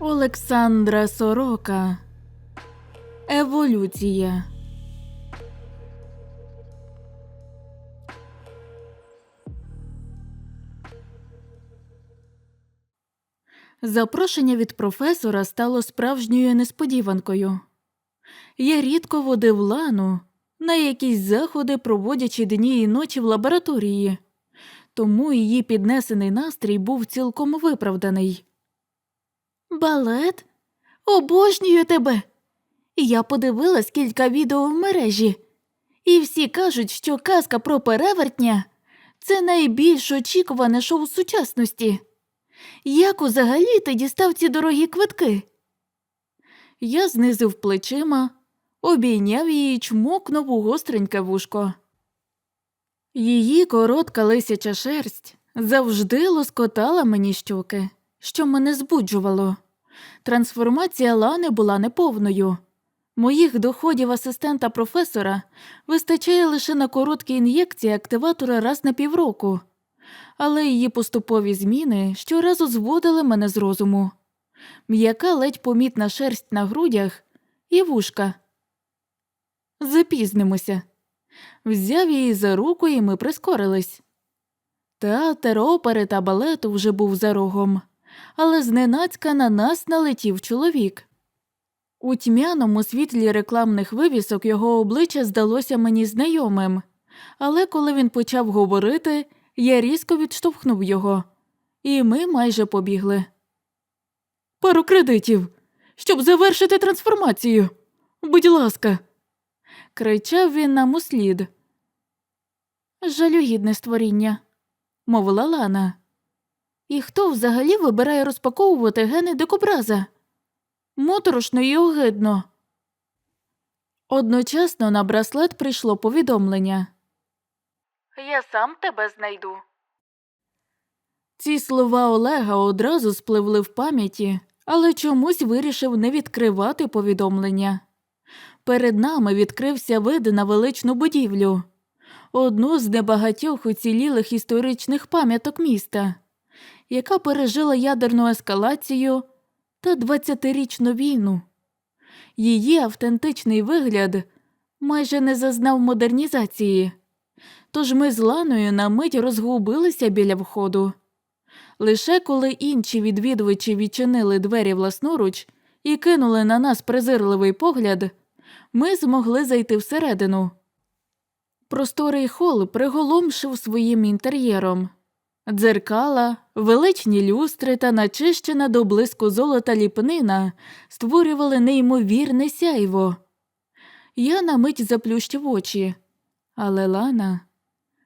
Олександра Сорока. Еволюція. Запрошення від професора стало справжньою несподіванкою. Я рідко водив лану на якісь заходи, проводячи дні і ночі в лабораторії, тому її піднесений настрій був цілком виправданий. Балет? Обожнюю тебе. Я подивилась кілька відео в мережі, і всі кажуть, що казка про перевертня це найбільш очікуване шоу сучасності. Як взагалі ти дістав ці дорогі квитки? Я знизив плечима, обійняв її чмокнув у гостреньке вушко. Її коротка лисяча шерсть завжди лоскотала мені щоки, що мене збуджувало. Трансформація Лани була неповною. Моїх доходів асистента професора вистачає лише на короткі ін'єкції активатора раз на півроку, але її поступові зміни щоразу зводили мене з розуму. М'яка ледь помітна шерсть на грудях і вушка. Запізнимося. Взяв її за руку, і ми прискорились. Театр опери та балету вже був за рогом, але зненацька на нас налетів чоловік. У тьмяному світлі рекламних вивісок його обличчя здалося мені знайомим, але коли він почав говорити, я різко відштовхнув його, і ми майже побігли. Пару кредитів, щоб завершити трансформацію. Будь ласка, кричав він нам услід. Жалюгідне створіння, мовила Лана. І хто взагалі вибирає розпаковувати гени дикобраза? Моторошно і огидно. Одночасно на браслет прийшло повідомлення. Я сам тебе знайду. Ці слова Олега одразу спливли в пам'яті, але чомусь вирішив не відкривати повідомлення. Перед нами відкрився вид на величну будівлю, одну з небагатьох уцілілих історичних пам'яток міста, яка пережила ядерну ескалацію та 20-річну війну. Її автентичний вигляд майже не зазнав модернізації, тож ми з Ланою на мить розгубилися біля входу. Лише коли інші відвідувачі відчинили двері власноруч і кинули на нас презирливий погляд, ми змогли зайти всередину. Просторий хол приголомшив своїм інтер'єром. Дзеркала, величні люстри та начищена до блиску золота ліпнина створювали неймовірне сяйво. Я на мить заплющив очі, але Лана,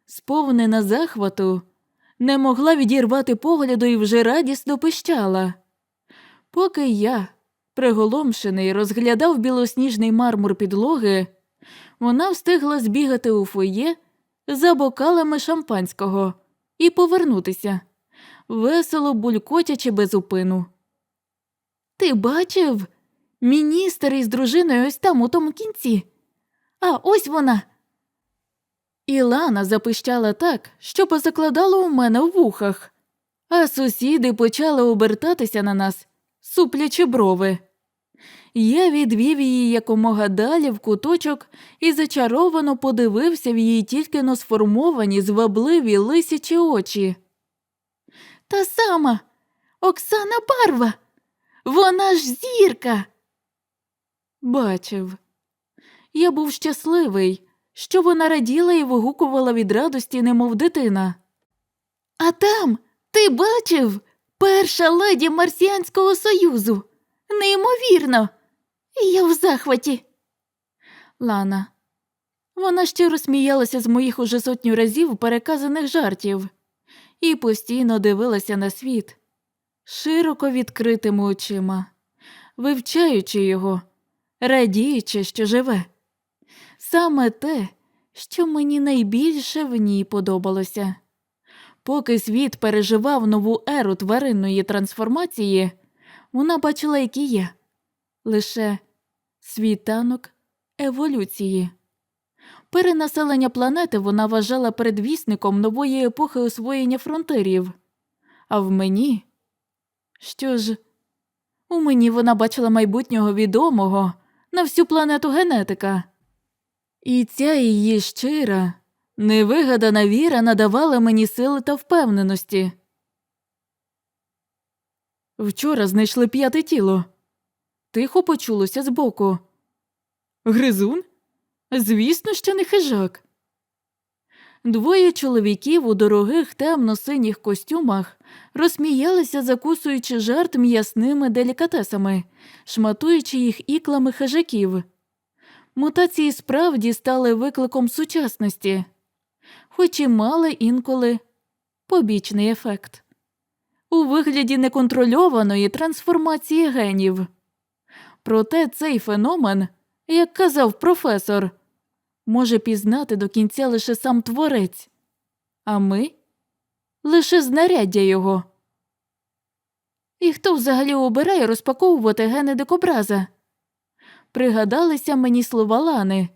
сповнена захвату, не могла відірвати погляду і вже радісно пищала. Поки я, приголомшений, розглядав білосніжний мармур підлоги, вона встигла збігати у фоє за бокалами шампанського і повернутися, весело булькотячи без упину. Ти бачив? Міністр із дружиною ось там у тому кінці. А ось вона. Ілана запищала так, що позакладало у мене в вухах, а сусіди почали обертатися на нас, суплячи брови. Я відвів її якомога далі в куточок і зачаровано подивився в її тільки но сформовані звабливі лисячі очі. Та сама Оксана Барва, вона ж зірка. Бачив. Я був щасливий, що вона раділа і вигукувала від радості, немов дитина. А там, ти бачив, перша леді Марсіанського Союзу. Неймовірно. Я в захваті. Лана. Вона щиро сміялася з моїх уже сотню разів переказаних жартів і постійно дивилася на світ широко відкритими очима, вивчаючи його, радіючи, що живе. Саме те, що мені найбільше в ній подобалося. Поки світ переживав нову еру тваринної трансформації, вона бачила, які є лише світанок еволюції. Перенаселення планети вона вважала передвісником нової епохи освоєння фронтирів, а в мені що ж, У мені вона бачила майбутнього відомого на всю планету генетика. І ця її щира, невигадана віра надавала мені сили та впевненості. Вчора знайшли п'яте тіло. Тихо почулося збоку. Гризун? Звісно, що не хижак. Двоє чоловіків у дорогих темно-синіх костюмах розсміялися, закусуючи жарт м'ясними делікатесами, шматуючи їх іклами хижаків. Мутації справді стали викликом сучасності, хоч і мали інколи побічний ефект у вигляді неконтрольованої трансформації генів. Проте цей феномен, як казав професор, може пізнати до кінця лише сам творець, а ми лише знаряддя його. І хто взагалі обирає розпаковувати гени дикобраза? Пригадалися мені слова Лани.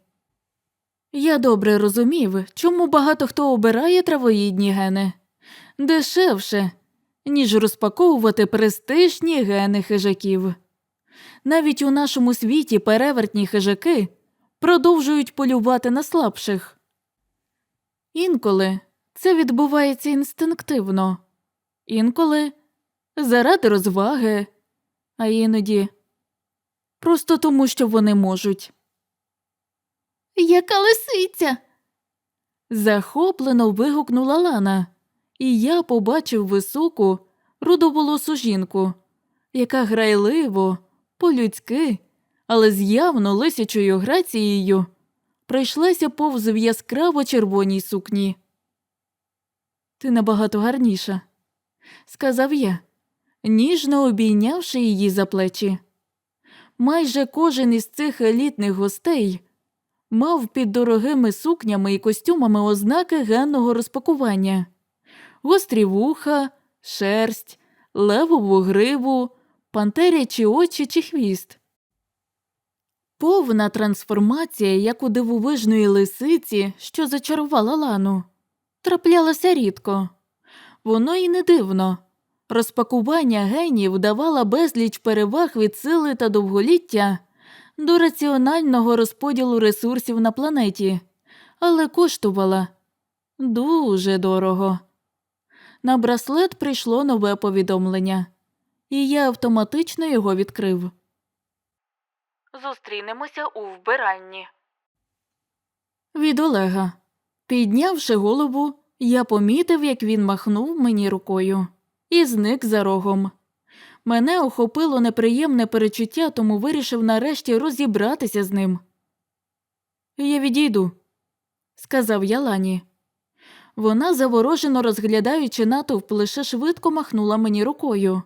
Я добре розумів, чому багато хто обирає травоїдні гени дешевше, ніж розпаковувати престижні гени хижаків. Навіть у нашому світі перевертні хижаки продовжують полювати на слабших. Інколи це відбувається інстинктивно, інколи заради розваги, а іноді просто тому, що вони можуть. Яка лисиця. захоплено вигукнула Лана, і я побачив високу, рудоволосу жінку, яка грайливо, по-людськи, але з явно лисячою грацією пройшлася повз в яскраво червоній сукні. Ти набагато гарніша, сказав я, ніжно обійнявши її за плечі. Майже кожен із цих елітних гостей мав під дорогими сукнями і костюмами ознаки генного розпакування, гострі вуха, шерсть, левову гриву, пантерячі очі чи хвіст. Повна трансформація, як у дивовижної лисиці, що зачарувала лану, траплялася рідко. Воно й не дивно. Розпакування генів давала безліч переваг від сили та довголіття до раціонального розподілу ресурсів на планеті, але коштувала дуже дорого. На браслет прийшло нове повідомлення, і я автоматично його відкрив. Зустрінемося у вбиранні. Від Олега. Піднявши голову, я помітив, як він махнув мені рукою і зник за рогом. Мене охопило неприємне перечуття, тому вирішив нарешті розібратися з ним. Я відійду, сказав я Лані. Вона, заворожено розглядаючи натовп, лише швидко махнула мені рукою.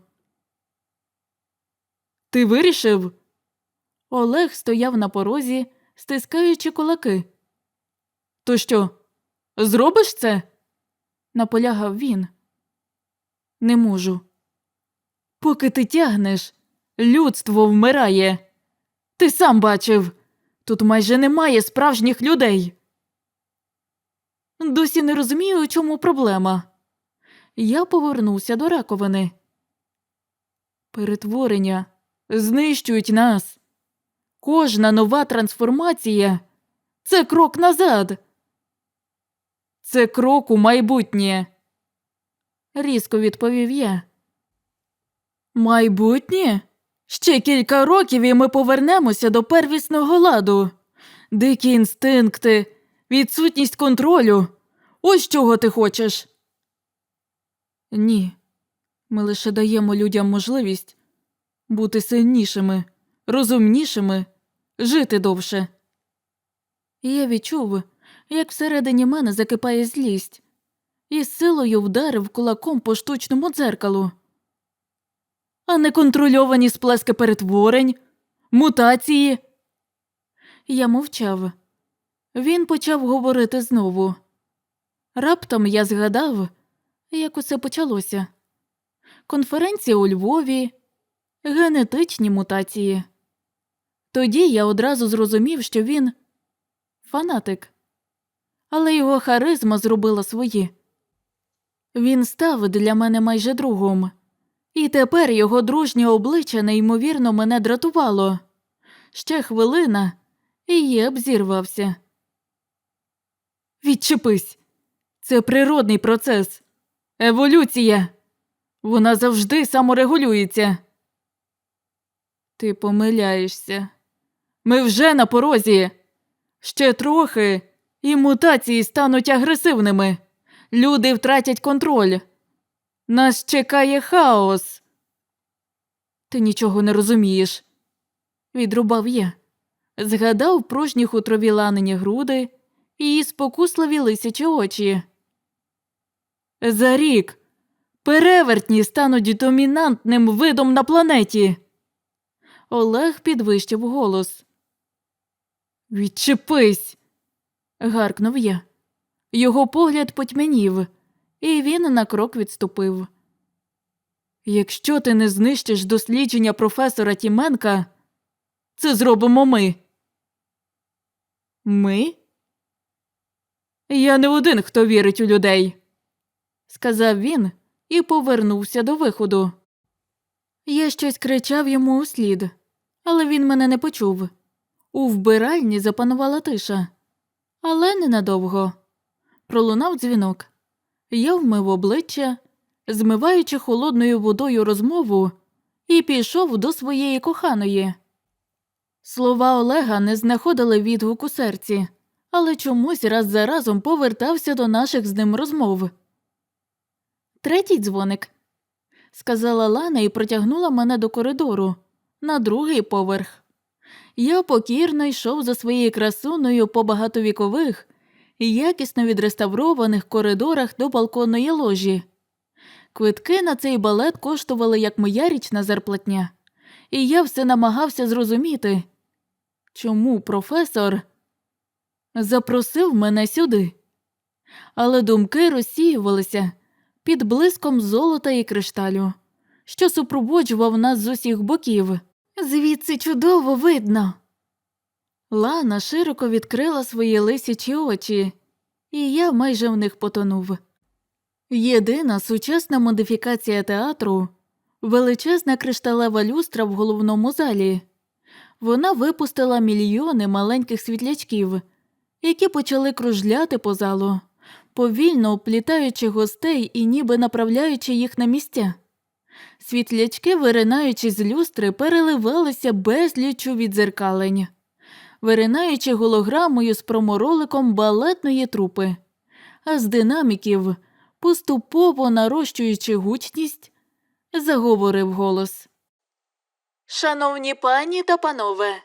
Ти вирішив? Олег стояв на порозі, стискаючи кулаки. То що, зробиш це? наполягав він. Не можу. Поки ти тягнеш, людство вмирає. Ти сам бачив, тут майже немає справжніх людей. Досі не розумію, у чому проблема. Я повернувся до раковини. Перетворення знищують нас. Кожна нова трансформація це крок назад. Це крок у майбутнє. Різко відповів я. Майбутнє? Ще кілька років і ми повернемося до первісного ладу. Дикі інстинкти, відсутність контролю. Ось чого ти хочеш. Ні. Ми лише даємо людям можливість бути сильнішими, розумнішими, жити довше. Я відчув, як всередині мене закипає злість, і з силою вдарив кулаком по штучному дзеркалу. А неконтрольовані сплески перетворень, мутації. Я мовчав. Він почав говорити знову. Раптом я згадав, як усе почалося. Конференція у Львові, генетичні мутації. Тоді я одразу зрозумів, що він фанатик, але його харизма зробила свої. Він став для мене майже другом, І тепер його дружнє обличчя неймовірно мене дратувало. Ще хвилина, і я б зірвався. Відчепись. Це природний процес. Еволюція. Вона завжди саморегулюється. Ти помиляєшся. Ми вже на порозі. Ще трохи, і мутації стануть агресивними. Люди втратять контроль. Нас чекає хаос. Ти нічого не розумієш, відрубав я. Згадав пружні хутрові ланені груди і спокусливі лисячі очі. За рік перевертні стануть домінантним видом на планеті. Олег підвищив голос. Відчепись. гаркнув я. Його погляд потьмянів, і він на крок відступив. Якщо ти не знищиш дослідження професора Тіменка, це зробимо ми. Ми? Я не один, хто вірить у людей, сказав він і повернувся до виходу. Я щось кричав йому у слід, але він мене не почув. У вбиральні запанувала тиша, але ненадовго. Пролунав дзвінок. Я вмив обличчя, змиваючи холодною водою розмову, і пішов до своєї коханої. Слова Олега не знаходили відгук у серці, але чомусь раз за разом повертався до наших з ним розмов. Третій дзвоник, сказала Лана і протягнула мене до коридору на другий поверх. Я покірно йшов за своєю красуною по багатовікових і якісно відреставрованих коридорах до балконної ложі. Квитки на цей балет коштували як моя річна зарплатня, і я все намагався зрозуміти, чому професор запросив мене сюди. Але думки розсіювалися під блиском золота і кришталю, що супроводжував нас з усіх боків. Звідси чудово видно. Лана широко відкрила свої лисячі очі, і я майже в них потонув. Єдина сучасна модифікація театру величезна кришталева люстра в головному залі. Вона випустила мільйони маленьких світлячків, які почали кружляти по залу, повільно оплітаючи гостей і ніби направляючи їх на місця. Світлячки, виринаючи з люстри, переливалися безлічу відзеркалень, виринаючи голограмою з промороликом балетної трупи, а з динаміків, поступово нарощуючи гучність, заговорив голос. Шановні пані та панове,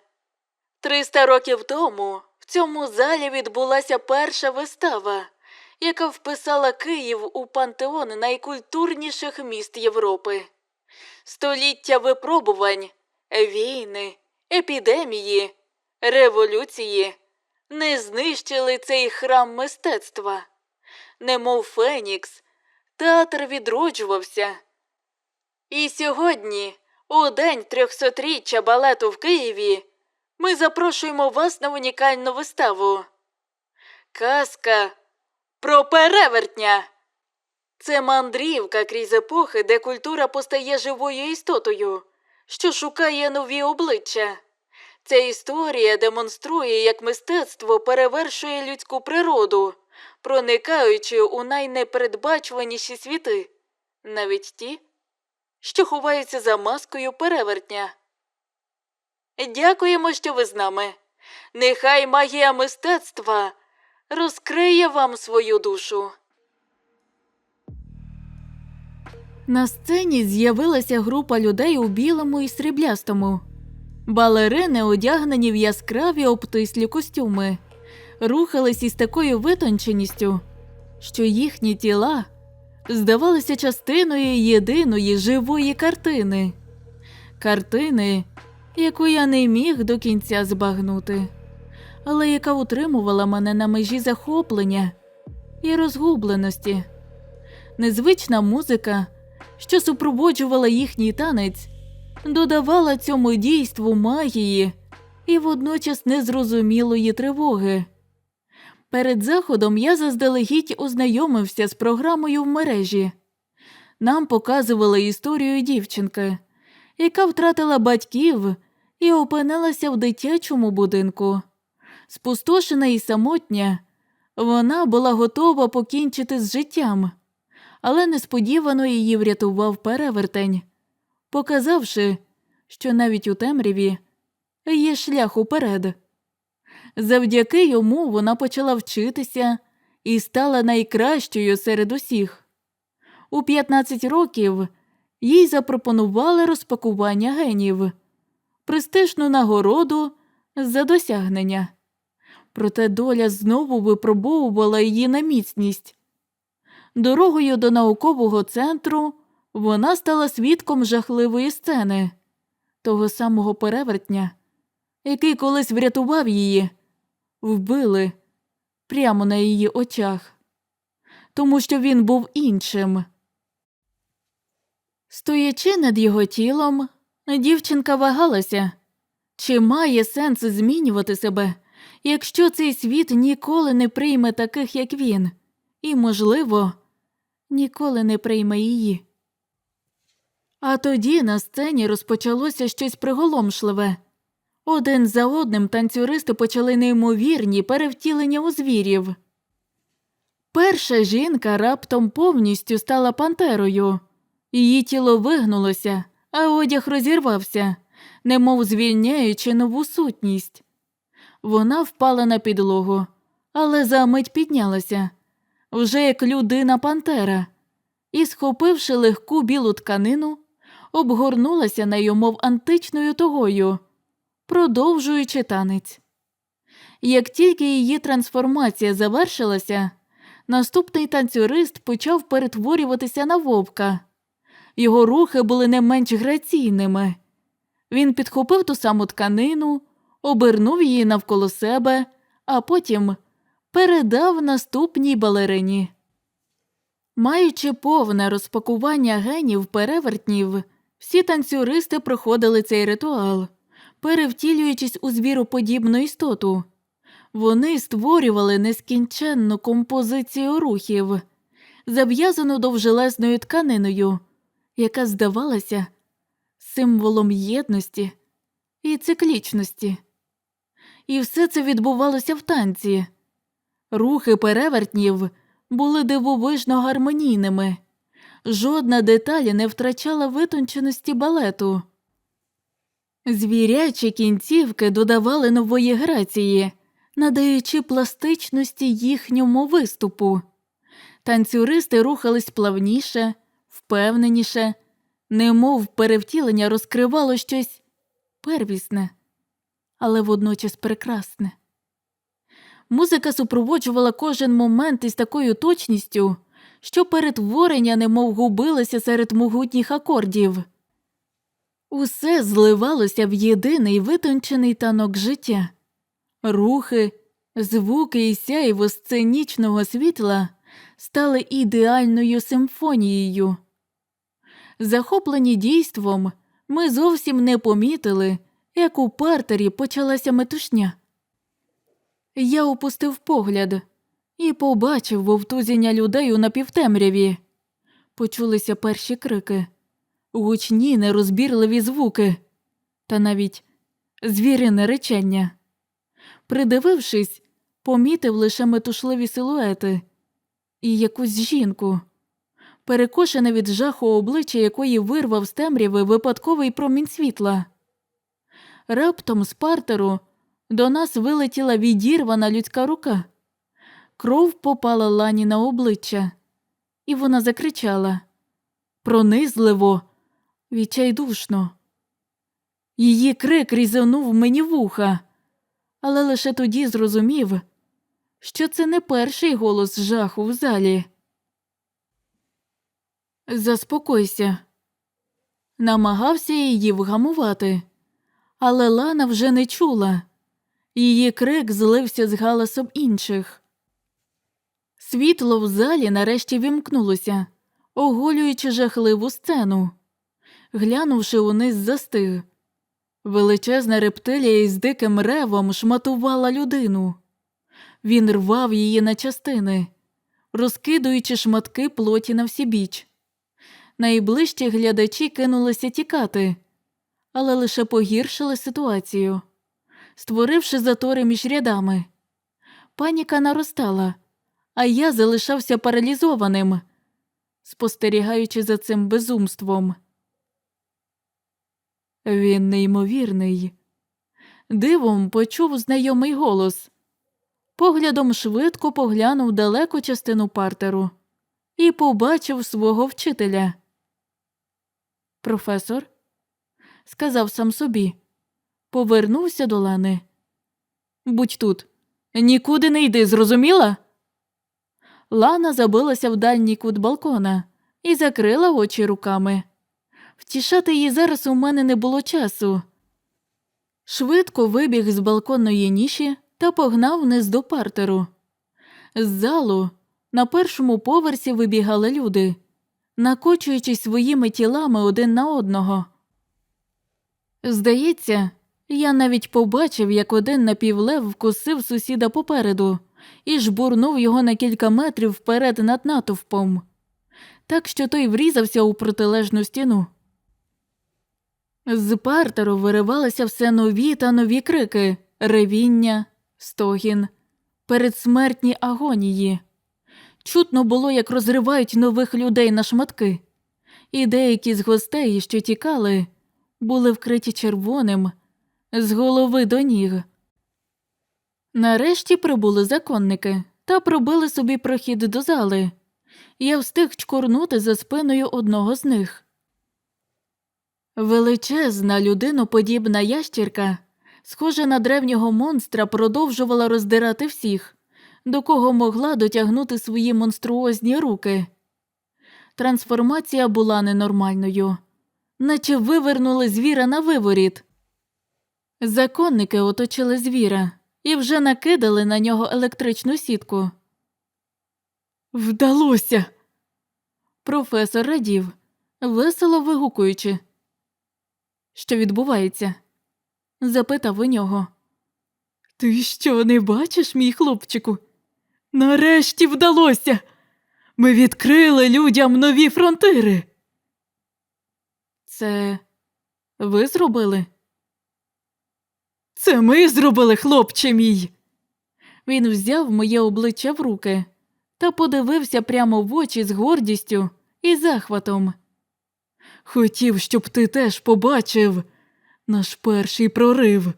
триста років тому в цьому залі відбулася перша вистава, яка вписала Київ у пантеон найкультурніших міст Європи. Століття випробувань, війни, епідемії, революції не знищили цей храм мистецтва. Немов Фенікс, театр відроджувався. І сьогодні, у день трьохсотріччя балету в Києві, ми запрошуємо вас на унікальну виставу. Казка про перевертня. Це мандрівка крізь епохи, де культура постає живою істотою, що шукає нові обличчя. Ця історія демонструє, як мистецтво перевершує людську природу, проникаючи у найнепередбачуваніші світи, навіть ті, що ховаються за маскою перевертня. Дякуємо, що ви з нами. Нехай магія мистецтва розкриє вам свою душу. На сцені з'явилася група людей у білому і сріблястому. Балерини, одягнені в яскраві обтислі костюми, рухались із такою витонченістю, що їхні тіла здавалися частиною єдиної живої картини, картини, яку я не міг до кінця збагнути, але яка утримувала мене на межі захоплення і розгубленості. Незвична музика, що супроводжувала їхній танець, додавала цьому дійству магії і водночас незрозумілої тривоги. Перед заходом я заздалегідь ознайомився з програмою в мережі. нам показували історію дівчинки, яка втратила батьків і опинилася в дитячому будинку. Спустошена і самотня, вона була готова покінчити з життям, але несподівано її врятував перевертень, показавши, що навіть у темряві є шлях уперед. Завдяки йому вона почала вчитися і стала найкращою серед усіх. У 15 років їй запропонували розпакування генів, престижну нагороду за досягнення. Проте доля знову випробовувала її на міцність. Дорогою до наукового центру вона стала свідком жахливої сцени, того самого перевертня, який колись врятував її, вбили прямо на її очах, тому що він був іншим. Стоячи над його тілом, дівчинка вагалася, чи має сенс змінювати себе, якщо цей світ ніколи не прийме таких, як він, і, можливо, ніколи не прийме її. А тоді на сцені розпочалося щось приголомшливе. Один за одним танцюристи почали неймовірні перевтілення у звірів. Перша жінка раптом повністю стала пантерою. Її тіло вигнулося, а одяг розірвався, немов звільняючи нову сутність. Вона впала на підлогу, але за мить піднялася, вже як людина пантера, і, схопивши легку білу тканину, обгорнулася нею, мов античною тогою, продовжуючи танець. Як тільки її трансформація завершилася, наступний танцюрист почав перетворюватися на вовка. Його рухи були не менш граційними. Він підхопив ту саму тканину, обернув її навколо себе, а потім передав наступній балерині. Маючи повне розпакування генів перевертнів, всі танцюристи проходили цей ритуал, перевтілюючись у звіроподібну істоту. Вони створювали нескінченну композицію рухів, зав'язану довжелезною тканиною, яка здавалася символом єдності і циклічності. І все це відбувалося в танці. Рухи перевертнів були дивовижно гармонійними, жодна деталь не втрачала витонченості балету. Звірячі кінцівки додавали нової грації, надаючи пластичності їхньому виступу. Танцюристи рухались плавніше, впевненіше, немов перевтілення розкривало щось первісне, але водночас прекрасне. Музика супроводжувала кожен момент із такою точністю, що перетворення немов губилося серед могутніх акордів. Усе зливалося в єдиний витончений танок життя. Рухи, звуки і сяйво сценічного світла стали ідеальною симфонією. Захоплені дійством, ми зовсім не помітили, як у партері почалася метушня. Я опустив погляд і побачив вовтузіння людей у напівтемряві. Почулися перші крики, гучні нерозбірливі звуки та навіть звірине речення. Придивившись, помітив лише метушливі силуети і якусь жінку, перекошене від жаху обличчя якої вирвав з темряви випадковий промінь світла. Раптом з партеру до нас вилетіла відірвана людська рука. Кров попала лані на обличчя, і вона закричала пронизливо, відчайдушно. Її крик різанув мені вуха, але лише тоді зрозумів, що це не перший голос жаху в залі. Заспокойся, намагався її вгамувати, але Лана вже не чула. Її крик злився з галасом інших. Світло в залі нарешті вімкнулося, оголюючи жахливу сцену. Глянувши униз, застиг. Величезна рептилія із диким ревом шматувала людину. Він рвав її на частини, розкидуючи шматки плоті на всібіч. Найближчі глядачі кинулися тікати, але лише погіршили ситуацію, створивши затори між рядами. Паніка наростала, а я залишався паралізованим, спостерігаючи за цим безумством. Він неймовірний. Дивом почув знайомий голос. Поглядом швидко поглянув далеку частину партеру і побачив свого вчителя. Професор, сказав сам собі, повернувся до Лани. Будь тут, нікуди не йди, зрозуміла? Лана забилася в дальній кут балкона і закрила очі руками. Втішати її зараз у мене не було часу. Швидко вибіг з балконної ніші та погнав вниз до партеру. З залу на першому поверсі вибігали люди, накочуючись своїми тілами один на одного. Здається, я навіть побачив, як один напівлев вкусив сусіда попереду і жбурнув його на кілька метрів вперед над натовпом, так що той врізався у протилежну стіну. З партеру виривалися все нові та нові крики, ревіння, стогін, передсмертні агонії. Чутно було, як розривають нових людей на шматки, і деякі з гостей, що тікали, були вкриті червоним з голови до ніг. Нарешті прибули законники та пробили собі прохід до зали. Я встиг чкурнути за спиною одного з них. Величезна людиноподібна ящірка, схожа на древнього монстра, продовжувала роздирати всіх, до кого могла дотягнути свої монструозні руки. Трансформація була ненормальною, наче вивернули звіра на виворіт. Законники оточили звіра і вже накидали на нього електричну сітку. Вдалося. Професор радів, весело вигукуючи. Що відбувається? запитав у нього. Ти що не бачиш, мій хлопчику? Нарешті вдалося. Ми відкрили людям нові фронтири. Це ви зробили? Це ми зробили, хлопче мій. Він взяв моє обличчя в руки та подивився прямо в очі з гордістю і захватом. Хотів, щоб ти теж побачив наш перший прорив,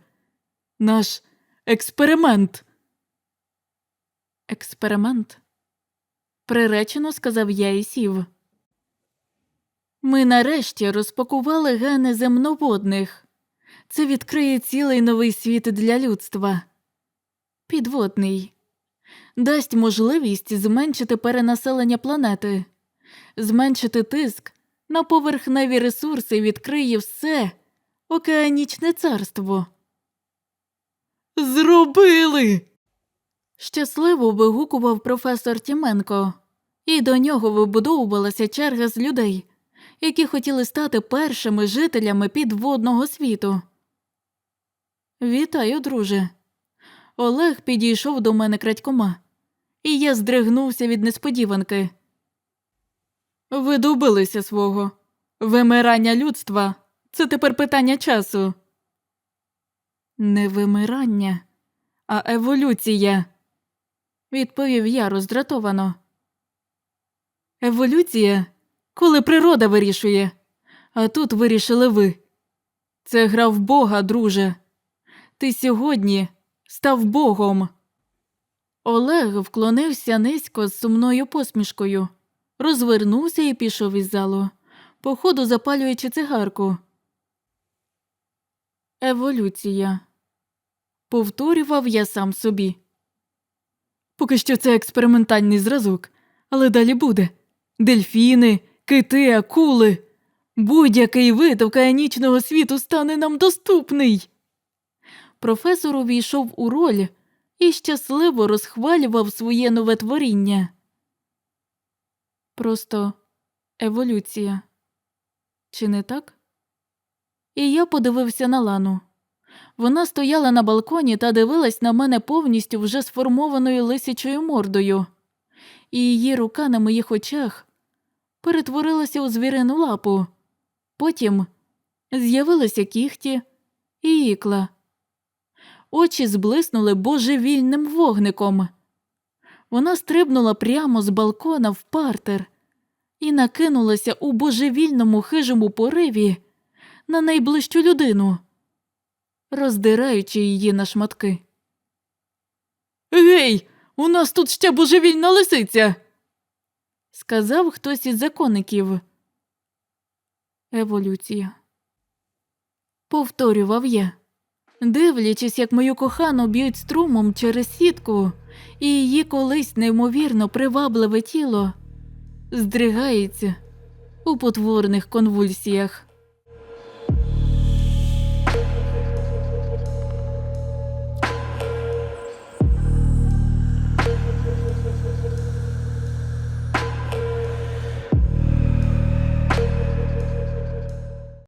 наш експеримент. Експеримент? Приречено сказав я і сів. Ми нарешті розпакували гени земноводних. Це відкриє цілий новий світ для людства. Підводний. Дасть можливість зменшити перенаселення планети, зменшити тиск на поверхневі ресурси відкриє все океанічне царство. Зробили. Щасливо вигукував професор Тіменко, і до нього вибудовувалася черга з людей, які хотіли стати першими жителями підводного світу. Вітаю, друже. Олег підійшов до мене крадькома, і я здригнувся від несподіванки. Ви добилися свого. Вимирання людства це тепер питання часу. Не вимирання, а еволюція, відповів я роздратовано. Еволюція, коли природа вирішує, а тут вирішили ви. Це гра в Бога, друже. Ти сьогодні став Богом. Олег вклонився низько з сумною посмішкою розвернувся і пішов із залу, по ходу запалюючи цигарку. Еволюція. Повторював я сам собі. Поки що це експериментальний зразок, але далі буде дельфіни, кити, акули. Будь-який вид океанічного світу стане нам доступний. Професор увійшов у роль і щасливо розхвалював своє нове творіння. Просто еволюція. Чи не так? І я подивився на Лану. Вона стояла на балконі та дивилась на мене повністю вже сформованою лисячою мордою, і її рука на моїх очах перетворилася у звірину лапу. Потім з'явилися кіхті і ікла. Очі зблиснули божевільним вогником. Вона стрибнула прямо з балкона в партер і накинулася у божевільному хижому пориві на найближчу людину, роздираючи її на шматки. Гей, у нас тут ще божевільна лисиця. сказав хтось із законників. Еволюція. Повторював я, дивлячись, як мою кохану б'ють струмом через сітку, і її колись неймовірно привабливе тіло здригається у потворних конвульсіях.